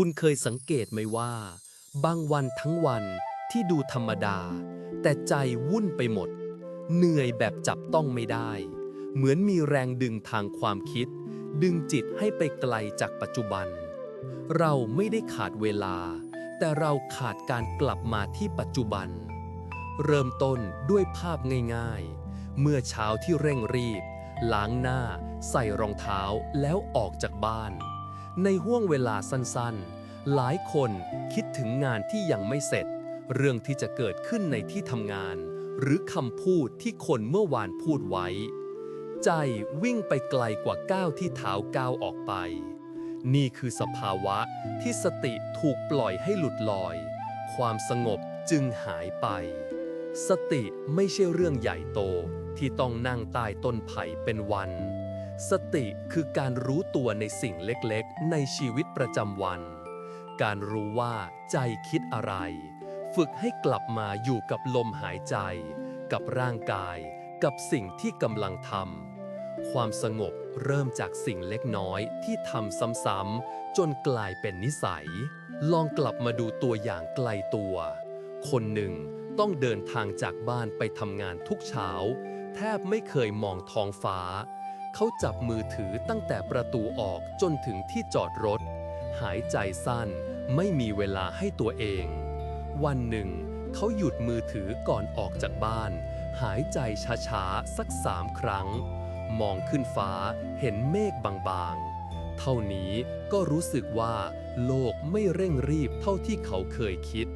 คุณเคยสังเกตไหมว่า บางวันทั้งวันที่ดูธรรมดา แต่ใจวุ่นไปหมด เหนื่อยแบบจับต้องไม่ได้ เหมือนมีแรงดึงทางความคิด ดึงจิตให้ไปไกลจากปัจจุบัน เราไม่ได้ขาดเวลา แต่เราขาดการกลับมาที่ปัจจุบัน เริ่มต้นด้วยภาพง่ายๆ เมื่อเช้าที่เร่งรีบ ล้างหน้า ใส่รองเท้าแล้วออกจากบ้าน ในห่วงเวลาสั้นๆ หลายคนคิดถึงงานที่ยังไม่เสร็จ เรื่องที่จะเกิดขึ้นในที่ทำงาน หรือคำพูดที่คนเมื่อวานพูดไว้ ใจวิ่งไปไกลกว่าก้าวที่เท้าก้าวออกไป นี่คือสภาวะที่สติถูกปล่อยให้หลุดลอย ความสงบจึงหายไป สติไม่ใช่เรื่องใหญ่โตที่ต้องนั่งใต้ต้นไผ่เป็นวัน สติคือการรู้ตัวในสิ่งเล็กๆ ในชีวิตประจำวัน การรู้ว่าใจคิดอะไร ฝึกให้กลับมาอยู่กับลมหายใจ กับร่างกาย กับสิ่งที่กำลังทำ ความสงบเริ่มจากสิ่งเล็กน้อยที่ทำซ้ำๆ จนกลายเป็นนิสัย ลองกลับมาดูตัวอย่างไกลตัว คนหนึ่งต้องเดินทางจากบ้านไปทำงานทุกเช้า แทบไม่เคยมองท้องฟ้า เขาจับมือถือตั้งแต่ประตูออกจนถึงที่จอดรถ หายใจสั้นไม่มีเวลาให้ตัวเอง วันหนึ่ง เขาหยุดมือถือก่อนออกจากบ้าน หายใจช้าๆ สักสามครั้ง มองขึ้นฟ้าเห็นเมฆบางๆ เท่านี้ก็รู้สึกว่า โลกไม่เร่งรีบเท่าที่เขาเคยคิด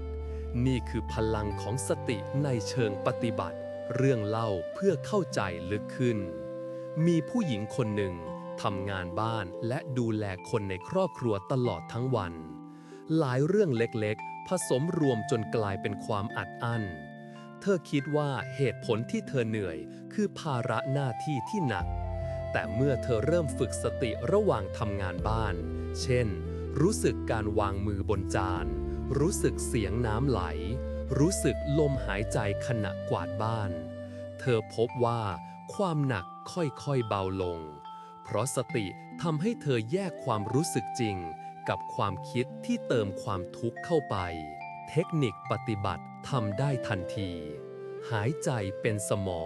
นี่คือพลังของสติในเชิงปฏิบัติ เรื่องเล่าเพื่อเข้าใจลึกขึ้น มีผู้หญิงคนหนึ่งทำงานบ้านและดูแลคนในครอบครัวตลอดทั้งวัน หลายเรื่องเล็กๆ ผสมรวมจนกลายเป็นความอัดอั้น เธอคิดว่าเหตุผลที่เธอเหนื่อย คือภาระหน้าที่ที่หนัก แต่เมื่อเธอเริ่มฝึกสติระหว่างทำงานบ้าน เช่น รู้สึกการวางมือบนจาน รู้สึกเสียงน้ำไหล รู้สึกลมหายใจขณะกวาดบ้าน เธอพบว่าความหนัก ค่อยๆเบาลง เพราะสติทำให้เธอแยกความรู้สึกจริง กับความคิดที่เติมความทุกข์เข้าไป เทคนิคปฏิบัติทำได้ทันที หายใจเป็นสมอ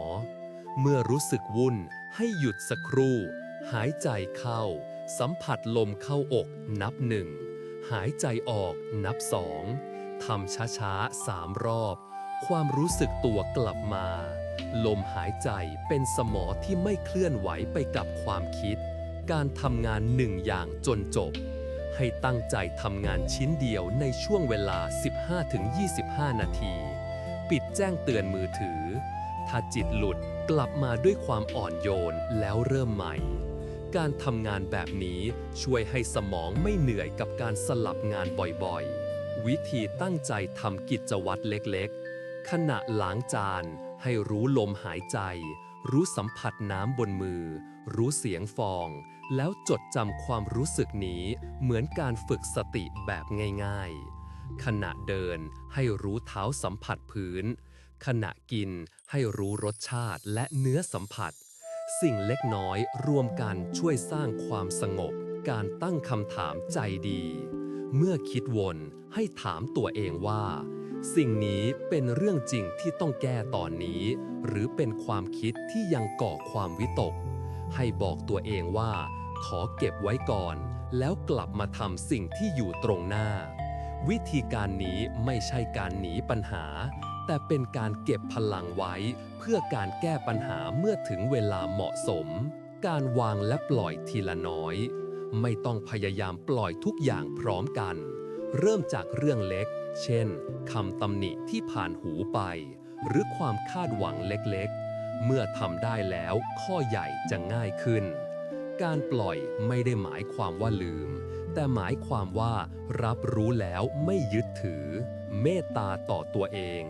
เมื่อรู้สึกวุ่นให้หยุดสักครู่ หายใจเข้า สัมผัสลมเข้าอกนับหนึ่ง หายใจออกนับสองทำช้าๆสามรอบ ความรู้สึกตัวกลับมา ลมหายใจเป็นสมอที่ไม่เคลื่อนไหวไปกับความคิด การทำงานหนึ่งอย่างจนจบ ให้ตั้งใจทำงานชิ้นเดียวในช่วงเวลา 15-25 นาที ปิดแจ้งเตือนมือถือ ถ้าจิตหลุดกลับมาด้วยความอ่อนโยนแล้วเริ่มใหม่ การทำงานแบบนี้ช่วยให้สมองไม่เหนื่อยกับการสลับงานบ่อยๆ วิธีตั้งใจทำกิจวัตรเล็กๆ ขณะล้างจาน ให้รู้ลมหายใจ รู้สัมผัสน้ำบนมือ รู้เสียงฟอง แล้วจดจำความรู้สึกนี้เหมือนการฝึกสติแบบง่ายๆ ขณะเดินให้รู้เท้าสัมผัสพื้น ขณะกินให้รู้รสชาติและเนื้อสัมผัส สิ่งเล็กน้อยรวมกันช่วยสร้างความสงบ การตั้งคำถามใจดี เมื่อคิดวนให้ถามตัวเองว่า สิ่งนี้เป็นเรื่องจริงที่ต้องแก้ตอนนี้ หรือเป็นความคิดที่ยังก่อความวิตก ให้บอกตัวเองว่า ขอเก็บไว้ก่อน แล้วกลับมาทำสิ่งที่อยู่ตรงหน้า วิธีการนี้ไม่ใช่การหนีปัญหา แต่เป็นการเก็บพลังไว้ เพื่อการแก้ปัญหาเมื่อถึงเวลาเหมาะสม การวางและปล่อยทีละน้อย ไม่ต้องพยายามปล่อยทุกอย่างพร้อมกัน เริ่มจากเรื่องเล็ก เช่นคำตำหนิที่ผ่านหูไป หรือความคาดหวังเล็กๆ เมื่อทำได้แล้วข้อใหญ่จะง่ายขึ้น การปล่อยไม่ได้หมายความว่าลืม แต่หมายความว่ารับรู้แล้วไม่ยึดถือ เมตตาต่อตัวเอง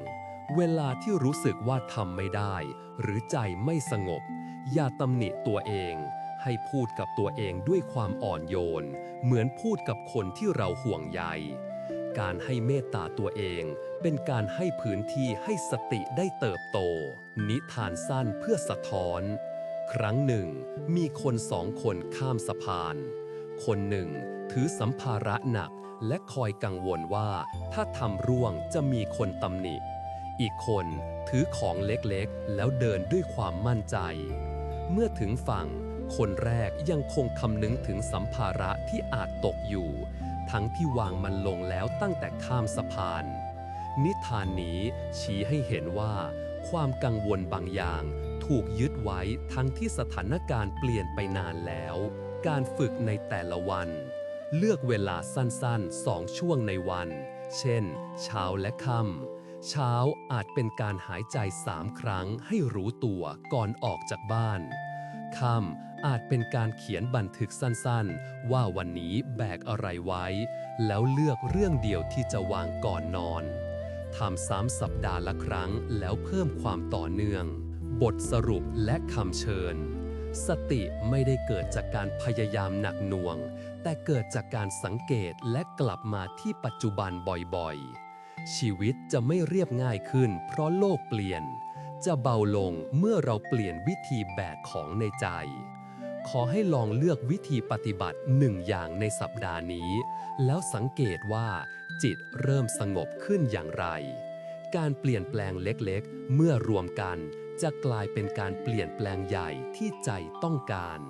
เวลาที่รู้สึกว่าทำไม่ได้ หรือใจไม่สงบ อย่าตำหนิตัวเองให้พูดกับตัวเองด้วยความอ่อนโยน เหมือนพูดกับคนที่เราห่วงใย การให้เมตตาตัวเอง เป็นการให้พื้นที่ให้สติได้เติบโต นิทานสั้นเพื่อสะท้อน ครั้งหนึ่ง มีคนสองคนข้ามสะพาน คนหนึ่ง ถือสัมภาระหนักและคอยกังวลว่าถ้าทำร่วงจะมีคนตำหนิ อีกคนถือของเล็กๆ แล้วเดินด้วยความมั่นใจ เมื่อถึงฝั่ง คนแรกยังคงคำนึงถึงสัมภาระที่อาจตกอยู่ ทั้งที่วางมันลงแล้วตั้งแต่ข้ามสะพาน นิทานนี้ชี้ให้เห็นว่า ความกังวลบางอย่างถูกยึดไว้ทั้งที่สถานการณ์เปลี่ยนไปนานแล้ว การฝึกในแต่ละวัน เลือกเวลาสั้นๆสองช่วงในวัน เช่น เช้าและค่ำเช้าอาจเป็นการหายใจสามครั้งให้รู้ตัวก่อนออกจากบ้าน ค่ำอาจเป็นการเขียนบันทึกสั้นๆ ว่าวันนี้แบกอะไรไว้ แล้วเลือกเรื่องเดียวที่จะวางก่อนนอนทำซ้ำสัปดาห์ละครั้งแล้วเพิ่มความต่อเนื่อง บทสรุปและคำเชิญ สติไม่ได้เกิดจากการพยายามหนักหน่วง แต่เกิดจากการสังเกตและกลับมาที่ปัจจุบันบ่อยๆ ชีวิตจะไม่เรียบง่ายขึ้นเพราะโลกเปลี่ยน จะเบาลงเมื่อเราเปลี่ยนวิธีแบกของในใจ ขอให้ลองเลือกวิธีปฏิบัติหนึ่งอย่างในสัปดาห์นี้ แล้วสังเกตว่าจิตเริ่มสงบขึ้นอย่างไร การเปลี่ยนแปลงเล็กๆ เมื่อรวมกันจะกลายเป็นการเปลี่ยนแปลงใหญ่ที่ใจต้องการ